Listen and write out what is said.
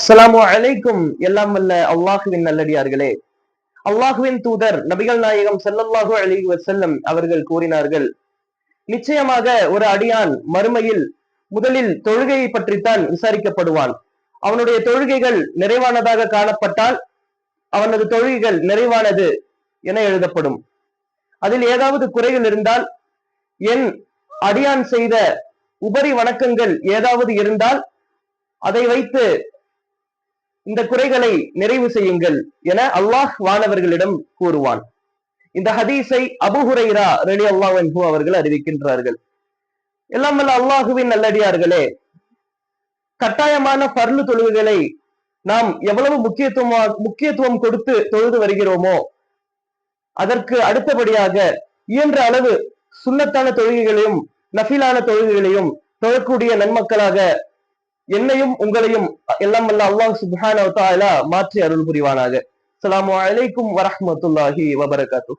அஸ்லாம் அலைக்கும். எல்லாம் வல்ல அல்லாஹுவின் நல்லடியார்களே. அல்லாஹுவின் தூதர் நபிகள் நாயகம் செல்லல்லாஹு அலி வசல்லம் அவர்கள் கூறினார்கள் நிச்சயமாக ஒரு அடியான் மறுமையில் முதலில் தொழுகையை பற்றித்தான் விசாரிக்கப்படுவான். அவனுடைய தொழுகைகள் நிறைவானதாக காணப்பட்டால் அவனது தொழுகைகள் நிறைவானது என எழுதப்படும். அதில் ஏதாவது குறைகள் இருந்தால் என் அடியான் செய்த உபரி வணக்கங்கள் ஏதாவது இருந்தால் அதை வைத்து இந்த குறைகளை நிறைவு செய்யுங்கள் என அல்லாஹ் வானவர்களிடம் கூறுவான். இந்த ஹதீஸை அபுஹுரைரா ரலி அல்லாஹ் அவர்கள் அறிவிக்கின்றார்கள். எல்லாம் வல்ல அல்லாஹுவின் நல்லடியார்களே கட்டாயமான பர்லு தொழுகைகளை நாம் எவ்வளவு முக்கியத்துவமா முக்கியத்துவம் கொடுத்து தொழுது வருகிறோமோ அதற்கு அடுத்தபடியாக இயன்ற அளவு சுண்ணத்தான தொழுகைகளையும் நஃபிலான தொழுகைகளையும் தொழக்கூடிய நன்மக்களாக என்னையும் உங்களையும் எல்லாம் வல்ல அல்லாஹ் சுப்ஹானஹு மாற்றி அருள் புரிவானாக அலாம் அலைக்கும் வரஹ்மத்துல்லாஹி வபரகாத்து